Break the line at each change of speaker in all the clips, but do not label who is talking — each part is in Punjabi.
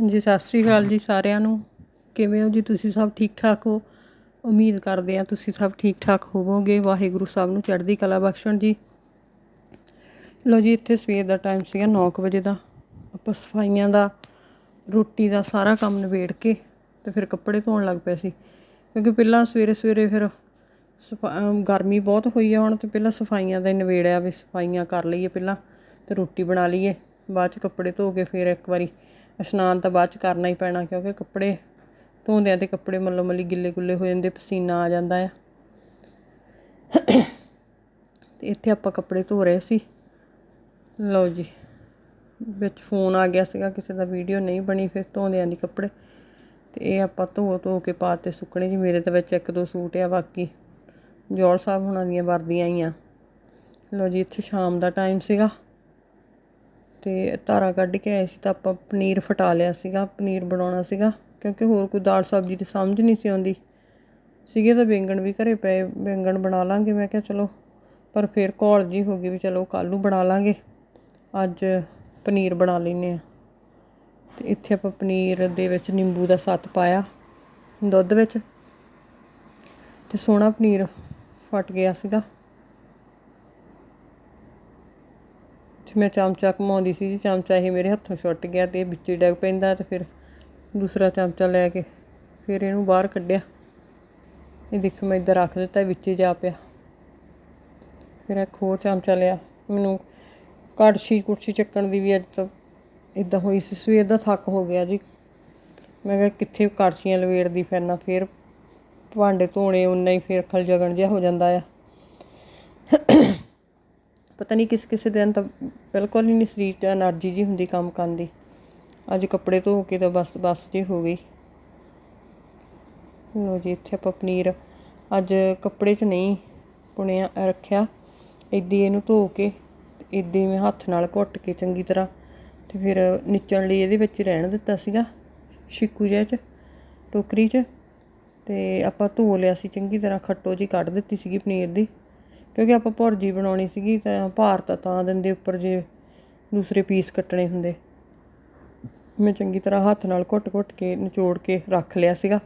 ਹਾਂਜੀ, ਸਤਿ ਸ੍ਰੀ ਅਕਾਲ ਜੀ ਸਾਰਿਆਂ ਨੂੰ। ਕਿਵੇਂ ਹੋ ਜੀ ਤੁਸੀਂ ਸਭ ਠੀਕ ਠਾਕ ਹੋ? ਉਮੀਦ ਕਰਦੇ ਆ ਤੁਸੀਂ ਸਭ ਠੀਕ ਠਾਕ ਹੋਵੋਗੇ। ਵਾਹਿਗੁਰੂ ਸਾਹਿਬ ਨੂੰ ਚੜ੍ਹਦੀ ਕਲਾ ਬਖਸ਼ਣ ਜੀ। ਲੋ ਜੀ, ਇੱਥੇ ਸਵੇਰ ਦਾ ਟਾਈਮ ਸੀਗਾ 9 ਵਜੇ ਦਾ। ਆਪਾਂ ਸਫਾਈਆਂ ਦਾ, ਰੋਟੀ ਦਾ ਸਾਰਾ ਕੰਮ ਨਿਬੇੜ ਕੇ ਤੇ ਫਿਰ ਕੱਪੜੇ ਧੋਣ ਲੱਗ ਪਏ ਸੀ। ਕਿਉਂਕਿ ਪਹਿਲਾਂ ਸਵੇਰੇ ਸਵੇਰੇ ਫਿਰ ਸਫਾ- ਗਰਮੀ ਬਹੁਤ ਹੋਈ ਆ ਹੁਣ ਤੇ ਪਹਿਲਾਂ ਸਫਾਈਆਂ ਦਾ ਹੀ ਨਿਬੇੜਿਆ ਵੀ ਸਫਾਈਆਂ ਕਰ ਲਈਏ ਪਹਿਲਾਂ ਤੇ ਰੋਟੀ ਬਣਾ ਲਈਏ। ਬਾਅਦ ਚ ਕੱਪੜੇ ਧੋ ਕੇ ਫਿਰ ਇੱਕ ਵਾਰੀ ਇਸ਼ਨਾਨ ਤਾਂ ਬਾਅਦ ਚ ਕਰਨਾ ਹੀ ਪੈਣਾ ਕਿਉਂਕਿ ਕੱਪੜੇ ਧੋਂਦਿਆਂ ਤੇ ਕੱਪੜੇ ਮੱਲੋ ਮੱਲੀ ਗਿੱਲੇ ਗੁੱਲੇ ਹੋ ਜਾਂਦੇ, ਪਸੀਨਾ ਆ ਜਾਂਦਾ ਆ। ਤੇ ਇੱਥੇ ਆਪਾਂ ਕੱਪੜੇ ਧੋ ਰਹੇ ਸੀ। ਲਓ ਜੀ, ਵਿੱਚ ਫੋਨ ਆ ਗਿਆ ਸੀਗਾ, ਕਿਸੇ ਦਾ ਵੀਡੀਓ ਨਹੀਂ ਬਣੀ ਫਿਰ ਧੋਂਦਿਆਂ ਦੀ ਕੱਪੜੇ। ਤੇ ਇਹ ਆਪਾਂ ਧੋ ਧੋ ਕੇ ਪਾਤੇ ਸੁੱਕਣੇ ਜੀ, ਮੇਰੇ ਤਾਂ ਵਿੱਚ ਇੱਕ ਦੋ ਸੂਟ ਆ ਬਾਕੀ। ਜੋਲ ਸਾਹਿਬ ਹੁਣਾਂ ਦੀਆਂ ਵਰਦੀਆਂ ਹੀ ਆ ਲਓ ਜੀ, ਇੱਥੇ ਸ਼ਾਮ ਦਾ ਟਾਈਮ ਸੀਗਾ। ਅਤੇ ਧਾਰਾ ਕੱਢ ਕੇ ਆਏ ਸੀ ਤਾਂ ਆਪਾਂ ਪਨੀਰ ਫਟਾ ਲਿਆ ਸੀਗਾ, ਪਨੀਰ ਬਣਾਉਣਾ ਸੀਗਾ, ਕਿਉਂਕਿ ਹੋਰ ਕੋਈ ਦਾਲ ਸਬਜ਼ੀ ਦੀ ਸਮਝ ਨਹੀਂ ਸੀ ਆਉਂਦੀ। ਸੀਗੇ ਤਾਂ ਬੈਂਗਣ ਵੀ ਘਰੇ ਪਏ, ਬੈਂਗਣ ਬਣਾ ਲਾਂਗੇ। ਮੈਂ ਕਿਹਾ ਚਲੋ, ਪਰ ਫਿਰ ਘੋਲ ਜੀ ਹੋ ਗਈ ਵੀ ਚਲੋ ਕੱਲ ਨੂੰ ਬਣਾ ਲਾਂਗੇ। ਅੱਜ ਪਨੀਰ ਬਣਾ ਲੈਨੇ ਆ ਤੇ ਇੱਥੇ ਆਪਾਂ ਪਨੀਰ ਦੇ ਵਿੱਚ ਨਿੰਬੂ ਦਾ ਸੱਤ ਪਾਇਆ, ਦੁੱਧ ਵਿੱਚ। ਤੇ ਸੋਹਣਾ ਪਨੀਰ ਫਟ ਗਿਆ ਸੀਗਾ। ਮੈਂ ਚਮਚਾ ਘਮਾਉਂਦੀ ਸੀ ਜੀ, ਚਮਚਾ ਇਹ ਮੇਰੇ ਹੱਥੋਂ ਛੁੱਟ ਗਿਆ ਤੇ ਇਹ ਵਿੱਚੇ ਡਿੱਗ ਪੈਂਦਾ ਤੇ ਫਿਰ ਦੂਸਰਾ ਚਮਚਾ ਲੈ ਕੇ ਫਿਰ ਇਹਨੂੰ ਬਾਹਰ ਕੱਢਿਆ। ਇਹ ਦੇਖੋ ਮੈਂ ਇੱਧਰ ਰੱਖ ਦਿੱਤਾ ਵਿੱਚ ਜਾ ਪਿਆ। ਫਿਰ ਇੱਕ ਹੋਰ ਚਮਚਾ ਲਿਆ। ਮੈਨੂੰ ਕੜਛੀ, ਕੁੜਛੀ ਚੱਕਣ ਦੀ ਵੀ ਅੱਜ ਤਾਂ ਇਦਾਂ ਹੋਈ ਸੀ, ਸਵੇਰ ਦਾ ਥੱਕ ਹੋ ਗਿਆ ਜੀ। ਮੈਂ ਕਿਹਾ ਕਿੱਥੇ ਕੜਛੀਆਂ ਲਵੇੜਦੀ ਫਿਰਨਾ, ਫਿਰ ਭਾਂਡੇ ਧੋਣੇ, ਉਨਾ ਹੀ ਫਿਰ ਖਲ ਜਗਣ ਜਿਹਾ ਹੋ ਜਾਂਦਾ ਆ। ਪਤਾ ਨਹੀਂ ਕਿਸ ਕਿਸੇ ਦਿਨ ਤਾਂ ਬਿਲਕੁਲ ਹੀ ਨਹੀਂ ਸਰੀਰ 'ਚ એનર્ਜੀ ਜੀ ਹੁੰਦੀ ਕੰਮ ਕਰਨ ਦੀ। ਅੱਜ ਕੱਪੜੇ ਧੋ ਕੇ ਤਾਂ ਬਸ ਬਸ ਜੀ ਹੋ ਗਈ। ਲੋ ਜੀ, ਇੱਥੇ ਆਪਾਂ ਪਨੀਰ ਅੱਜ ਕੱਪੜੇ 'ਚ ਨਹੀਂ ਪੁਣਿਆ, ਰੱਖਿਆ। ਇਦਾਂ ਇਹਨੂੰ ਧੋ ਕੇ ਇਦਾਂ ਮੈਂ ਹੱਥ ਨਾਲ ਘੁੱਟ ਕੇ ਚੰਗੀ ਤਰ੍ਹਾਂ ਤੇ ਫਿਰ ਨਿਚਣ ਲਈ ਇਹਦੇ ਵਿੱਚ ਰਹਿਣ ਦਿੱਤਾ ਸੀਗਾ ਛਿੱਕੂ ਜਿਹਾ 'ਚ, ਟੋਕਰੀ 'ਚ। ਤੇ ਆਪਾਂ ਧੋ ਲਿਆ ਸੀ, ਚੰਗੀ ਤਰ੍ਹਾਂ ਖੱਟੋ ਜੀ ਕੱਢ ਦਿੱਤੀ ਸੀਗੀ ਪਨੀਰ ਦੀ। ਕਿਉਂਕਿ ਆਪਾਂ ਭੁਰਜੀ ਬਣਾਉਣੀ ਸੀਗੀ ਤਾਂ ਭਾਰ ਤਾਂ ਤਾਂ ਦਿੰਦੇ ਉੱਪਰ ਜੇ ਦੂਸਰੇ ਪੀਸ ਕੱਟਣੇ ਹੁੰਦੇ। ਮੈਂ ਚੰਗੀ ਤਰ੍ਹਾਂ ਹੱਥ ਨਾਲ ਘੁੱਟ-ਘੁੱਟ ਕੇ ਨਿਚੋੜ ਕੇ ਰੱਖ ਲਿਆ ਸੀਗਾ।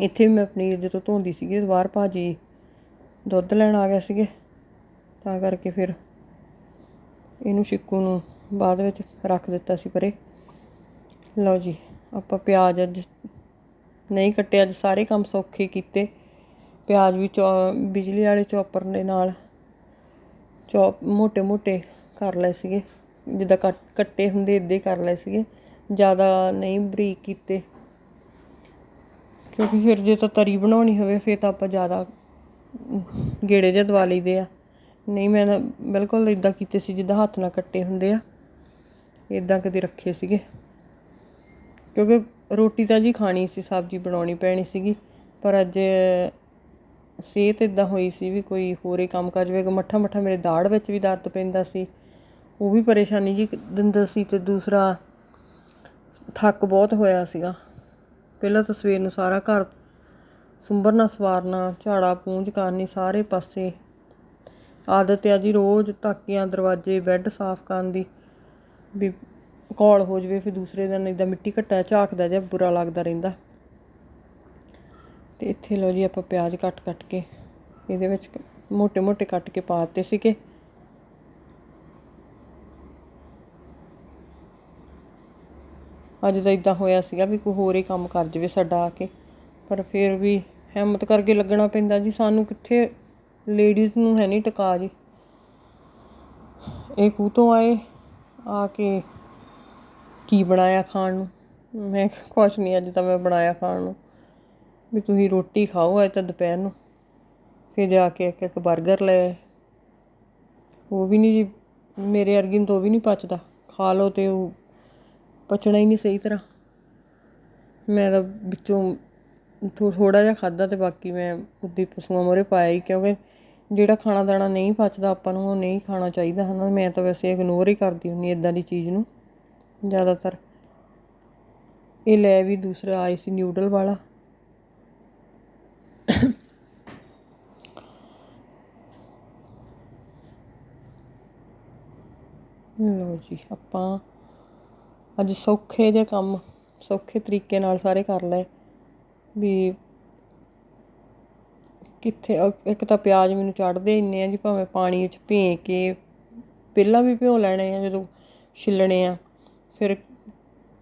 ਇੱਥੇ ਮੈਂ ਪਨੀਰ ਜਦੋਂ ਧੋਂਦੀ ਸੀਗੀ ਬਾਹਰ ਭਾਜੀ ਦੁੱਧ ਲੈਣ ਆ ਗਏ ਸੀਗੇ। ਤਾਂ ਕਰਕੇ ਫਿਰ ਇਹਨੂੰ ਛਿੱਕੂ ਨੂੰ ਬਾਅਦ ਵਿੱਚ ਰੱਖ ਦਿੱਤਾ ਸੀ ਪਰੇ। ਲਓ ਜੀ, ਆਪਾਂ ਪਿਆਜ਼ ਅੱਜ ਨਹੀਂ ਕੱਟੇ, ਅੱਜ ਸਾਰੇ ਕੰਮ ਸੌਖੇ ਕੀਤੇ। ਪਿਆਜ਼ ਵੀ ਚੋ, ਬਿਜਲੀ ਵਾਲੇ ਚੋਪਰ ਦੇ ਨਾਲ ਚੋਪ, ਮੋਟੇ ਮੋਟੇ ਕਰ ਲਏ ਸੀਗੇ। ਜਿੱਦਾਂ ਕੱਟ, ਕੱਟੇ ਹੁੰਦੇ ਇਦਾਂ ਹੀ ਕਰ ਲਏ ਸੀਗੇ। ਜ਼ਿਆਦਾ ਨਹੀਂ ਬਰੀਕ ਕੀਤੇ। ਕਿਉਂਕਿ ਫਿਰ ਜੇ ਤਾਂ ਤਰੀ ਬਣਾਉਣੀ ਹੋਵੇ, ਫਿਰ ਤਾਂ ਆਪਾਂ ਜ਼ਿਆਦਾ ਗੇੜੇ ਜਿਹਾ ਦਵਾ ਲਈਦੇ ਆ। ਨਹੀਂ, ਮੈਂ ਬਿਲਕੁਲ ਇਦਾਂ ਕੀਤੇ ਸੀ ਜਿੱਦਾਂ ਹੱਥ ਨਾਲ ਕੱਟੇ ਹੁੰਦੇ ਆ। ਇਦਾਂ ਕਦੇ ਰੱਖੇ ਸੀਗੇ। ਕਿਉਂਕਿ ਰੋਟੀ ਤਾਂ ਜੀ ਖਾਣੀ ਸੀ, ਸਬਜ਼ੀ ਬਣਾਉਣੀ ਪੈਣੀ ਸੀਗੀ। ਪਰ ਅੱਜ ਸਿਹਤ ਇਦਾਂ ਹੋਈ ਸੀ ਵੀ ਕੋਈ ਹੋਰੇ ਕੰਮ ਕਰ ਜਵੇ ਮੱਠਾ ਮੱਠਾ ਮੇਰੇ ਦਾੜ ਵਿੱਚ ਵੀ ਦਰਦ ਪੈਂਦਾ ਸੀ। ਉਹ ਵੀ ਪਰੇਸ਼ਾਨੀ ਜੀ ਦਿੰਦਾ ਸੀ ਤੇ ਦੂਸਰਾ ਥੱਕ ਬਹੁਤ ਹੋਇਆ ਸੀਗਾ। ਪਹਿਲਾਂ ਤਾਂ ਸਵੇਰ ਨੂੰ ਸਾਰਾ ਘਰ ਸੁੰਬਰਨਾ ਸਵਾਰਨਾ ਝਾੜਾ ਪੂੰਝ ਕਰਨੀ ਸਾਰੇ ਪਾਸੇ ਆਦਤ ਆ ਜੀ ਰੋਜ਼ ਤਾਕੀਆਂ ਦਰਵਾਜ਼ੇ, ਬੈੱਡ ਸਾਫ਼ ਕਰਨ ਦੀ, ਵੀ ਕੌਲ ਹੋ ਜਵੇ, ਫਿਰ ਦੂਸਰੇ ਦਿਨ ਇਦਾਂ ਮਿੱਟੀ ਘੱਟਾ ਝਾਕਦਾ ਜਿਹਾ ਬੁਰਾ ਲੱਗਦਾ ਰਹਿੰਦਾ। ਤੇ ਇੱਥੇ ਲੋ ਜੀ ਆਪਾਂ ਪਿਆਜ਼ ਕੱਟ ਕੱਟ ਕੇ, ਇਹਦੇ ਵਿੱਚ ਮੋਟੇ ਮੋਟੇ ਕੱਟ ਕੇ ਪਾ ਦਿੱਤੇ ਸੀਗੇ। ਅੱਜ ਤਾਂ ਇਦਾਂ ਹੋਇਆ ਸੀਗਾ ਵੀ ਕੋਈ ਹੋਰ ਹੀ ਕੰਮ ਕਰ ਜਵੇ ਸਾਡਾ ਆ ਕੇ, ਪਰ ਫਿਰ ਵੀ ਹਿੰਮਤ ਕਰਕੇ ਲੱਗਣਾ ਪੈਂਦਾ ਜੀ, ਸਾਨੂੰ ਕਿੱਥੇ ਲੇਡੀਜ਼ ਨੂੰ ਹੈ ਨਹੀਂ ਟਿਕਾ ਜੀ। ਇਹ ਕੂ ਤੋਂ ਆਏ, ਆ ਕੇ ਕੀ ਬਣਾਇਆ ਖਾਣ ਨੂੰ? ਮੈਂ ਕੁਛ ਨਹੀਂ, ਅੱਜ ਤਾਂ ਮੈਂ ਬਣਾਇਆ ਖਾਣ ਨੂੰ। ਵੀ ਤੁਸੀਂ ਰੋਟੀ ਖਾਓ ਅੱਜ ਤਾਂ ਦੁਪਹਿਰ ਨੂੰ। ਫਿਰ ਜਾ ਕੇ ਇੱਕ ਇੱਕ 버ਗਰ ਲੈ ਉਹ ਵੀ ਨਹੀਂ ਜੀ, ਮੇਰੇ ਵਰਗੀ ਨੂੰ ਤਾਂ ਉਹ ਵੀ ਨਹੀਂ ਪਚਦਾ। ਖਾ ਲਓ ਤੇ ਉਹ ਪਚਣਾ ਹੀ ਨਹੀਂ ਸਹੀ ਤਰ੍ਹਾਂ। ਮੈਂ ਤਾਂ ਵਿੱਚੋਂ ਥੋੜਾ ਜਿਹਾ ਖਾਦਾ ਤੇ ਬਾਕੀ ਮੈਂ ਉਦੀ ਪਸ਼ੂਆਂ ਮੋਰੇ ਪਾਇਆ ਹੀ, ਕਿਉਂਕਿ ਜਿਹੜਾ ਖਾਣਾ ਦਾਣਾ ਨਹੀਂ ਪਚਦਾ ਆਪਾਂ ਨੂੰ, ਉਹ ਨਹੀਂ ਖਾਣਾ ਚਾਹੀਦਾ, ਹਨਾ। ਮੈਂ ਤਾਂ ਵੈਸੇ ਇਗਨੋਰ ਹੀ ਕਰਦੀ ਹੁੰਨੀ ਇਦਾਂ ਦੀ ਚੀਜ਼ ਨੂੰ ਜ਼ਿਆਦਾਤਰ। ਇਹ ਲੈ ਵੀ ਦੂਸਰਾ ਆਈ ਸੀ ਨਿਊਡਲ ਵਾਲਾ। ਲਓ ਜੀ, ਆਪਾਂ ਅੱਜ ਸੌਖੇ ਜਿਹੇ ਕੰਮ, ਸੌਖੇ ਤਰੀਕੇ ਨਾਲ ਸਾਰੇ ਕਰ ਲਏ ਵੀ ਕਿੱਥੇ, ਇੱਕ ਤਾਂ ਪਿਆਜ਼ ਮੈਨੂੰ ਚੜਦੇ ਇੰਨੇ ਆ ਜੀ, ਭਾਵੇਂ ਪਾਣੀ ਵਿੱਚ ਭੇ ਕੇ ਪਹਿਲਾਂ ਵੀ ਭਿਓ ਲੈਣੇ ਆ, ਜਦੋਂ ਛਿੱਲਣੇ ਆ, ਫਿਰ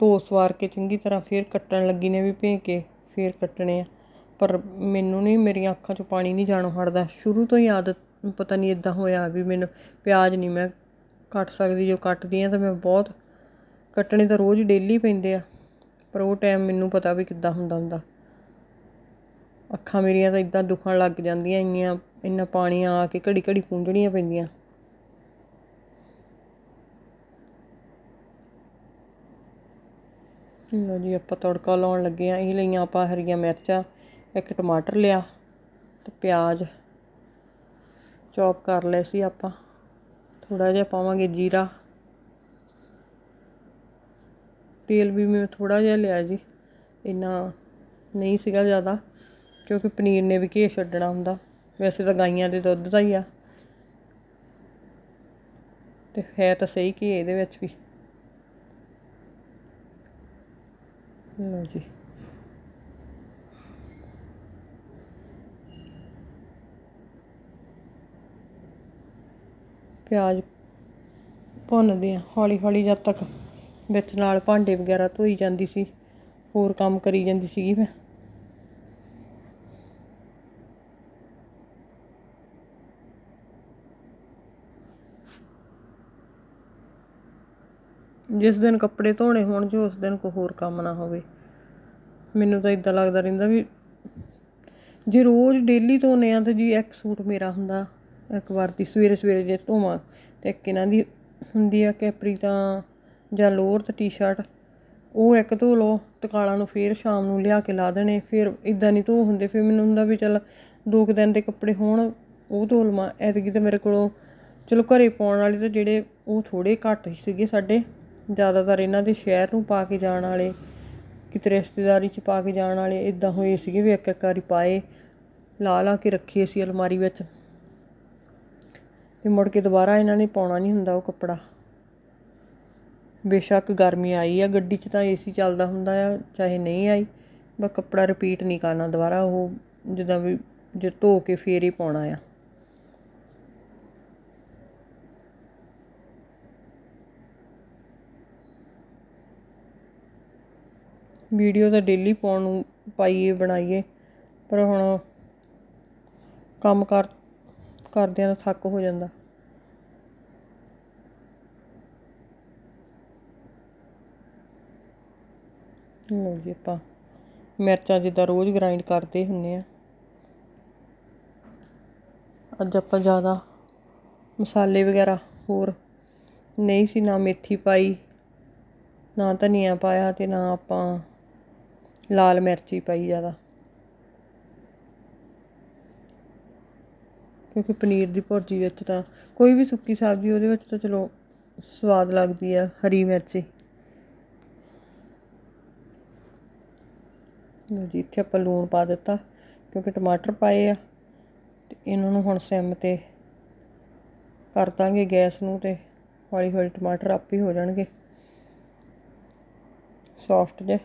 ਧੋ ਸਵਾਰ ਕੇ ਚੰਗੀ ਤਰ੍ਹਾਂ ਫਿਰ ਕੱਟਣ ਲੱਗੀ ਨੇ ਵੀ ਭੇ ਕੇ ਫਿਰ ਕੱਟਣੇ ਆ। ਪਰ ਮੈਨੂੰ ਨਹੀਂ, ਮੇਰੀਆਂ ਅੱਖਾਂ 'ਚੋਂ ਪਾਣੀ ਨਹੀਂ ਜਾਣੋਂ ਹਟਦਾ। ਸ਼ੁਰੂ ਤੋਂ ਹੀ ਆਦਤ, ਪਤਾ ਨਹੀਂ ਇਦਾਂ ਹੋਇਆ ਵੀ ਮੈਨੂੰ ਪਿਆਜ਼ ਨਹੀਂ ਮੈਂ ਕੱਟ ਸਕਦੀ, ਜੋ ਕੱਟਦੀ ਆ ਤਾਂ ਮੈਂ ਬਹੁਤ, ਕੱਟਣੇ ਤਾਂ ਰੋਜ਼ ਡੇਲੀ ਪੈਂਦੇ ਆ, ਪਰ ਉਹ ਟਾਈਮ ਮੈਨੂੰ ਪਤਾ ਵੀ ਕਿੱਦਾਂ ਹੁੰਦਾ ਹੁੰਦਾ। ਅੱਖਾਂ ਮੇਰੀਆਂ ਤਾਂ ਇਦਾਂ ਦੁਖਣ ਲੱਗ ਜਾਂਦੀਆਂ, ਇੰਨੀਆਂ, ਇੰਨਾ ਪਾਣੀ ਆ ਕੇ ਘੜੀ ਘੜੀ ਪੂੰਝਣੀਆਂ ਪੈਂਦੀਆਂ। ਲਓ ਜੀ, ਆਪਾਂ ਤੜਕਾ ਲਾਉਣ ਲੱਗੇ ਆ ਇਹ ਲਈਆਂ ਆਪਾਂ ਹਰੀਆਂ ਮਿਰਚਾਂ, ਇੱਕ ਟਮਾਟਰ ਲਿਆ ਤੇ ਪਿਆਜ਼ ਚੌਪ ਕਰ ਲਏ ਸੀ ਆਪਾਂ। ਥੋੜਾ ਜਿਹਾ ਪਾਵਾਂਗੇ ਜੀਰਾ। ਤੇਲ ਵੀ ਮੈਂ ਥੋੜਾ ਜਿਹਾ ਲਿਆ ਜੀ। ਇੰਨਾ ਨਹੀਂ ਸੀਗਾ ਜ਼ਿਆਦਾ, ਕਿਉਂਕਿ ਪਨੀਰ ਨੇ ਵੀ ਘੇ ਛੱਡਣਾ ਹੁੰਦਾ। ਵੈਸੇ ਤਾਂ ਗਾਈਆਂ ਦੇ ਦੁੱਧ ਦਾ ਹੀ ਆ। ਤੇ ਹੈ ਤਾਂ ਸਹੀ ਘੀ ਇਹਦੇ ਵਿੱਚ ਵੀ। ਲਓ ਜੀ। ਪਿਆਜ਼ ਭੁੰਨਦੇ ਹਾਂ, ਹੌਲੀ ਹੌਲੀ ਜਦ ਤੱਕ ਵਿੱਚ ਨਾਲ ਭਾਂਡੇ ਵਗੈਰਾ ਧੋਈ ਜਾਂਦੀ ਸੀ, ਹੋਰ ਕੰਮ ਕਰੀ ਜਾਂਦੀ ਸੀਗੀ ਮੈਂ। ਜਿਸ ਦਿਨ ਕੱਪੜੇ ਧੋਣੇ ਹੋਣ ਜੋ ਉਸ ਦਿਨ ਕੋਈ ਹੋਰ ਕੰਮ ਨਾ ਹੋਵੇ। ਮੈਨੂੰ ਤਾਂ ਇਦਾਂ ਲੱਗਦਾ ਰਹਿੰਦਾ ਵੀ ਜੇ ਰੋਜ਼ ਡੇਲੀ ਧੋਨੇ ਆ ਤਾਂ ਜੀ ਇੱਕ ਸੂਟ ਮੇਰਾ ਹੁੰਦਾ। ਇੱਕ ਵਾਰ ਦੀ ਸਵੇਰੇ ਸਵੇਰੇ ਜੇ ਧੋਵਾਂ ਤੇ ਇੱਕ ਇਹਨਾਂ ਦੀ ਹੁੰਦੀ ਆ ਕੈਪਰੀ ਤਾਂ ਜਾਂ ਲੋਅਰ ਤੇ ਟੀ-ਸ਼ਰਟ, ਉਹ ਇੱਕ ਧੋ ਲਓ ਤਕਾਲਾਂ ਨੂੰ ਫੇਰ ਸ਼ਾਮ ਨੂੰ ਲਿਆ ਕੇ ਲਾ ਦੇਣੇ, ਫਿਰ ਇਦਾਂ ਨਹੀਂ ਧੋ ਹੁੰਦੇ, ਫਿਰ ਮੈਨੂੰ ਹੁੰਦਾ ਵੀ ਚੱਲ ਦੋ ਕੁ ਦਿਨ ਦੇ ਕੱਪੜੇ ਹੋਣ, ਉਹ ਧੋ ਲਵਾਂ। ਐਤਕੀ ਤਾਂ ਮੇਰੇ ਕੋਲੋਂ ਚਲੋ ਘਰੇ ਪਾਉਣ ਵਾਲੇ ਤਾਂ ਜਿਹੜੇ ਉਹ ਥੋੜੇ ਘੱਟ ਹੀ ਸੀਗੇ ਸਾਡੇ, ਜ਼ਿਆਦਾਤਰ ਇਹਨਾਂ ਦੇ ਸ਼ਹਿਰ ਨੂੰ ਪਾ ਕੇ ਜਾਣ ਵਾਲੇ, ਕਿਤੇ ਰਿਸ਼ਤੇਦਾਰੀ 'ਚ ਪਾ ਕੇ ਜਾਣ ਵਾਲੇ ਇਦਾਂ ਹੋਏ ਸੀਗੇ ਵੀ ਇੱਕ ਇੱਕ ਵਾਰੀ ਪਾਏ ਲਾ ਲਾ ਕੇ ਰੱਖੇ ਸੀ ਅਲਮਾਰੀ ਵਿੱਚ। ਅਤੇ ਮੁੜ ਕੇ ਦੁਬਾਰਾ ਇਹਨਾਂ ਨੇ ਪਾਉਣਾ ਨਹੀਂ ਹੁੰਦਾ ਉਹ ਕੱਪੜਾ। ਬੇਸ਼ੱਕ ਗਰਮੀ ਆਈ ਆ, ਗੱਡੀ 'ਚ ਤਾਂ ਏਸੀ ਚੱਲਦਾ ਹੁੰਦਾ ਆ, ਚਾਹੇ ਨਹੀਂ ਆਈ, ਬਸ ਕੱਪੜਾ ਰਿਪੀਟ ਨਹੀਂ ਕਰਨਾ ਦੁਬਾਰਾ, ਉਹ ਜਿੱਦਾਂ ਵੀ ਜੇ ਧੋ ਕੇ ਫੇਰ ਹੀ ਪਾਉਣਾ ਆ। ਵੀਡੀਓ ਤਾਂ ਡੇਲੀ ਪਾਉਣ ਨੂੰ ਪਾਈਏ, ਬਣਾਈਏ, ਪਰ ਹੁਣ ਕੰਮ ਕਰ ਕਰਦਿਆਂ ਦਾ ਥੱਕ ਹੋ ਜਾਂਦਾ। ਲਓ ਜੀ ਆਪਾਂ ਮਿਰਚਾਂ ਜਿੱਦਾਂ ਰੋਜ਼ ਗ੍ਰਾਈਂਡ ਕਰਦੇ ਹੁੰਨੇ ਆ। ਅੱਜ ਆਪਾਂ ਜ਼ਿਆਦਾ ਮਸਾਲੇ ਵਗੈਰਾ ਹੋਰ ਨਹੀਂ ਸੀ, ਨਾ ਮੇਥੀ ਪਾਈ, ਨਾ ਧਨੀਆ ਪਾਇਆ ਤੇ ਨਾ ਆਪਾਂ ਲਾਲ ਮਿਰਚੀ ਪਾਈ ਜ਼ਿਆਦਾ। ਕਿਉਂਕਿ ਪਨੀਰ ਦੀ ਭੁਰਜੀ ਵਿੱਚ ਤਾਂ ਕੋਈ ਵੀ ਸੁੱਕੀ ਸਬਜ਼ੀ ਉਹਦੇ ਵਿੱਚ ਤਾਂ ਚਲੋ ਸਵਾਦ ਲੱਗਦੀ ਆ, ਹਰੀ ਮਿਰਚੀ ਲਓ ਜੀ, ਇੱਥੇ ਆਪਾਂ ਲੂਣ ਪਾ ਦਿੱਤਾ, ਕਿਉਂਕਿ ਟਮਾਟਰ ਪਾਏ ਆ, ਤੇ ਇਹਨਾਂ ਨੂੰ ਹੁਣ ਸਿਮ ਤੇ ਕਰ ਦਾਂਗੇ ਗੈਸ ਨੂੰ ਤੇ ਹੌਲੀ ਹੌਲੀ ਟਮਾਟਰ ਆਪੇ ਹੋ ਜਾਣਗੇ। ਸੌਫਟ ਜੇ।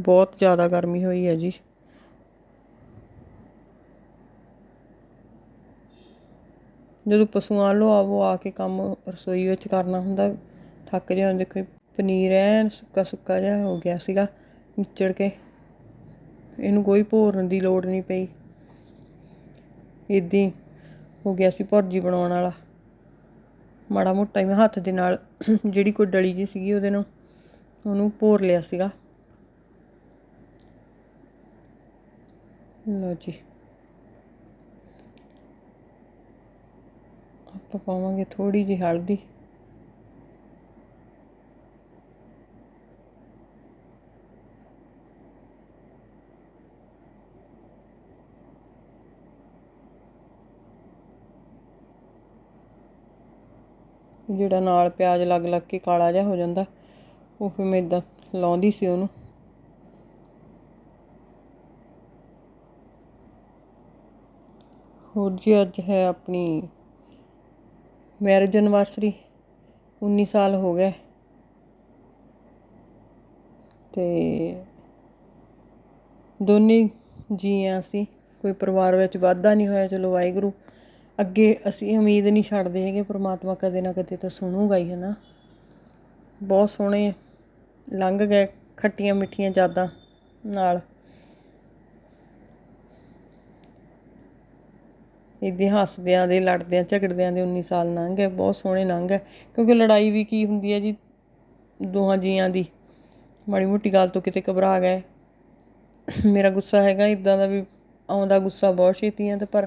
ਬਹੁਤ ਜ਼ਿਆਦਾ ਗਰਮੀ ਹੋਈ ਹੈ ਜੀ। ਜਦੋਂ ਪਸ਼ੂਆਂ ਲੋ ਆਵੋ ਆ ਕੇ ਕੰਮ ਰਸੋਈ ਵਿੱਚ ਕਰਨਾ ਹੁੰਦਾ, ਥੱਕ ਜਿਹਾ ਦੇਖੋ ਪਨੀਰ ਐਨ ਸੁੱਕਾ ਸੁੱਕਾ ਜਿਹਾ ਹੋ ਗਿਆ ਸੀਗਾ, ਨਿਚੜ ਕੇ। ਇਹਨੂੰ ਕੋਈ ਭੋਰਨ ਦੀ ਲੋੜ ਨਹੀਂ ਪਈ। ਇਦਾਂ ਹੋ ਗਿਆ ਸੀ ਭੁਰਜੀ ਬਣਾਉਣ ਵਾਲਾ। ਮਾੜਾ ਮੋਟਾ ਹੀ ਮੈਂ ਹੱਥ ਦੇ ਨਾਲ ਜਿਹੜੀ ਕੋਈ ਡਲੀ ਜੀ ਸੀਗੀ ਉਹਦੇ ਨੂੰ, ਉਹਨੂੰ ਭੋਰ ਲਿਆ ਸੀਗਾ। ਲਓ ਜੀ। ਆਪਾਂ ਪਾਵਾਂਗੇ ਥੋੜੀ ਜਿਹੀ ਹਲਦੀ। ਜਿਹੜਾ ਨਾਲ ਪਿਆਜ਼ ਲੱਗ ਲੱਗ ਕੇ ਕਾਲਾ ਜਿਹਾ ਹੋ ਜਾਂਦਾ, ਉਹ ਫਿਰ ਮੈਂ ਇਦਾਂ ਲਾਉਂਦੀ ਸੀ ਉਹਨੂੰ। ਹੋਰ ਜੀ, ਅੱਜ ਹੈ ਆਪਣੀ ਮੈਰਿਜ ਐਨਵਰਸਰੀ 19 ਸਾਲ ਹੋ ਗਏ। ਤੇ ਦੋਨੇ ਜੀ ਆ ਅਸੀਂ ਕੋਈ ਪਰਿਵਾਰ ਵਿੱਚ ਵਾਧਾ ਨਹੀਂ ਹੋਇਆ, ਚਲੋ ਵਾਹਿਗੁਰੂ। ਅੱਗੇ ਅਸੀਂ ਉਮੀਦ ਨਹੀਂ ਛੱਡਦੇ ਹੈਗੇ, ਪ੍ਰਮਾਤਮਾ ਕਦੇ ਨਾ ਕਦੇ ਤਾਂ ਸੁਣੂਗਾ ਹੀ ਹੈ ਨਾ ਬਹੁਤ ਸੋਹਣੇ ਲੰਘ ਗਏ, ਖੱਟੀਆਂ ਮਿੱਠੀਆਂ ਯਾਦਾਂ ਨਾਲ। ਇੱਦਾਂ ਹੱਸਦਿਆਂ ਦੇ, ਲੜਦਿਆਂ, ਝਗੜਦਿਆਂ ਦੇ 19 ਸਾਲ ਲੰਘ ਗਏ, ਬਹੁਤ ਸੋਹਣੇ ਲੰਘ ਗਏ। ਕਿਉਂਕਿ ਲੜਾਈ ਵੀ ਕੀ ਹੁੰਦੀ ਹੈ ਜੀ? ਦੋਹਾਂ ਜੀਆਂ ਦੀ। ਮਾੜੀ ਮੋਟੀ ਗੱਲ ਤੋਂ ਕਿਤੇ ਘਬਰਾ ਗਏ। ਮੇਰਾ ਗੁੱਸਾ ਹੈਗਾ, ਇਦਾਂ ਦਾ ਵੀ ਆਉਂਦਾ ਗੁੱਸਾ ਬਹੁਤ ਛੇਤੀ ਆ ਤੇ ਪਰ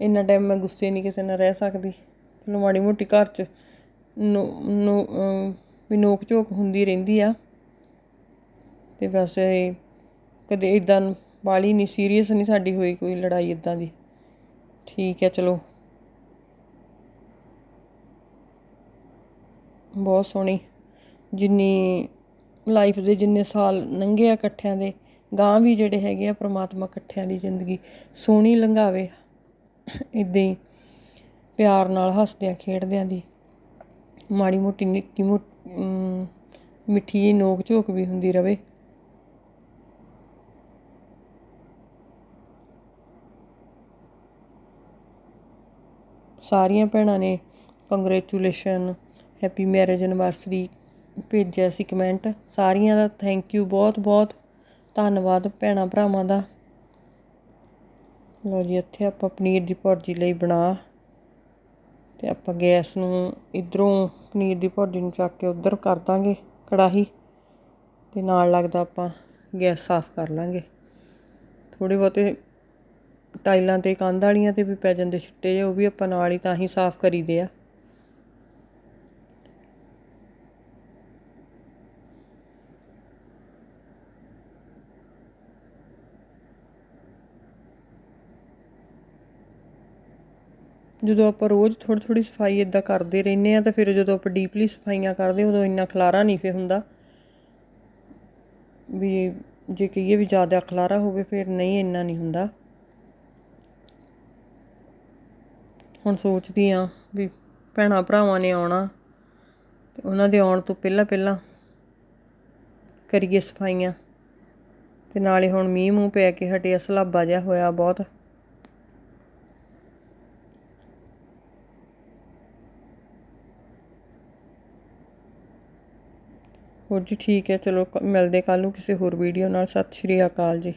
ਇੰਨਾ ਟਾਈਮ ਮੈਂ ਗੁੱਸੇ ਨਹੀਂ ਕਿਸੇ ਨਾਲ ਰਹਿ ਸਕਦੀ। ਚਲੋ ਮਾੜੀ ਮੋਟੀ ਘਰ 'ਚ ਨੋ ਨੋ ਵੀ ਨੋਕ ਝੋਕ ਹੁੰਦੀ ਰਹਿੰਦੀ ਆ। ਤੇ ਵੈਸੇ ਕਦੇ ਇਦਾਂ ਵਾਲੀ ਨਹੀਂ ਸੀਰੀਅਸ ਨਹੀਂ ਸਾਡੀ ਹੋਈ ਕੋਈ ਲੜਾਈ ਇਦਾਂ ਦੀ। ਠੀਕ ਹੈ, ਚਲੋ। ਬਹੁਤ ਸੋਹਣੀ। ਜਿੰਨੀ ਲਾਈਫ ਦੇ ਜਿੰਨੇ ਸਾਲ ਲੰਘੇ ਆ ਇਕੱਠਿਆਂ ਦੇ ਗਾਂ ਵੀ ਜਿਹੜੇ ਹੈਗੇ ਆ ਪ੍ਰਮਾਤਮਾ ਇਕੱਠਿਆਂ ਦੀ ਜ਼ਿੰਦਗੀ ਸੋਹਣੀ ਲੰਘਾਵੇ। ਇਦਾਂ ਹੀ ਪਿਆਰ ਨਾਲ ਹੱਸਦਿਆਂ, ਖੇਡਦਿਆਂ ਦੀ ਮਾੜੀ ਮੋਟੀ ਨਿੱਕੀ ਮੋ ਮਿੱਠੀ ਜਿਹੀ ਨੋਕ ਝੋਕ ਵੀ ਹੁੰਦੀ ਰਵੇ। ਸਾਰੀਆਂ ਭੈਣਾਂ ਨੇ ਕੰਗ੍ਰੈਚੁਲੇਸ਼ਨ ਹੈਪੀ ਮੈਰਿਜ ਐਨਵਰਸਰੀ ਭੇਜਿਆ ਸੀ ਕਮੈਂਟ ਸਾਰੀਆਂ ਦਾ ਥੈਂਕ ਯੂ ਬਹੁਤ ਬਹੁਤ ਧੰਨਵਾਦ ਭੈਣਾਂ ਭਰਾਵਾਂ ਦਾ। ਲੋ ਜੀ, ਇੱਥੇ ਆਪਾਂ ਪਨੀਰ ਦੀ ਭੁਰਜੀ ਲਈ ਬਣਾ। ਤੇ ਆਪਾਂ ਗੈਸ ਨੂੰ ਇਧਰੋਂ ਪਨੀਰ ਦੀ ਭੁਰਜੀ ਨੂੰ ਚੱਕ ਕੇ ਉਧਰ ਕਰ ਦਾਂਗੇ ਕੜਾਹੀ। ਤੇ ਨਾਲ ਲੱਗਦਾ ਆਪਾਂ ਗੈਸ ਸਾਫ਼ ਕਰ ਲਾਂਗੇ। ਥੋੜੇ ਬਹੁਤੇ ਟਾਈਲਾਂ ਤੇ ਕੰਧ ਵਾਲੀਆਂ ਤੇ ਵੀ ਪੈ ਜਾਂਦੇ ਛਿੱਟੇ ਜੇ ਉਹ ਵੀ ਆਪਾਂ ਨਾਲ ਹੀ ਤਾਂ ਹੀ ਸਾਫ਼ ਕਰੀਦੇ ਆ। ਜਦੋਂ ਆਪਾਂ ਰੋਜ਼ ਥੋੜੀ ਥੋੜੀ ਸਫ਼ਾਈ ਇਦਾਂ ਕਰਦੇ ਰਹਿੰਦੇ ਆ, ਤਾਂ ਫਿਰ ਜਦੋਂ ਆਪਾਂ ਡੀਪਲੀ ਸਫਾਈਆਂ ਕਰਦੇ ਉਦੋਂ ਇੰਨਾ ਖਲਾਰਾ ਨਹੀਂ ਫੇ ਹੁੰਦਾ। ਵੀ ਜੇ ਕਹੀਏ ਵੀ ਜ਼ਿਆਦਾ ਖਲਾਰਾ ਹੋਵੇ, ਫਿਰ ਨਹੀਂ, ਇੰਨਾ ਨਹੀਂ ਹੁੰਦਾ। ਹੁਣ ਸੋਚਦੀ ਆ ਵੀ ਭੈਣਾਂ ਭਰਾਵਾਂ ਨੇ ਆਉਣਾ ਤੇ ਉਹਨਾਂ ਦੇ ਆਉਣ ਤੋਂ ਪਹਿਲਾਂ ਪਹਿਲਾਂ ਕਰੀਏ ਸਫਾਈਆਂ ਤੇ ਨਾਲੇ ਹੁਣ ਮੀਂਹ ਮੂੰਹ ਪੈ ਕੇ ਹਟਿਆ ਸਲਾਬਾ ਜਿਹਾ ਹੋਇਆ ਬਹੁਤ। ਹੋਰ ਜੀ ਠੀਕ ਹੈ, ਚਲੋ ਮਿਲਦੇ ਕੱਲ ਨੂੰ ਕਿਸੇ ਹੋਰ ਵੀਡੀਓ ਨਾਲ। ਸਤਿ ਸ਼੍ਰੀ ਅਕਾਲ ਜੀ।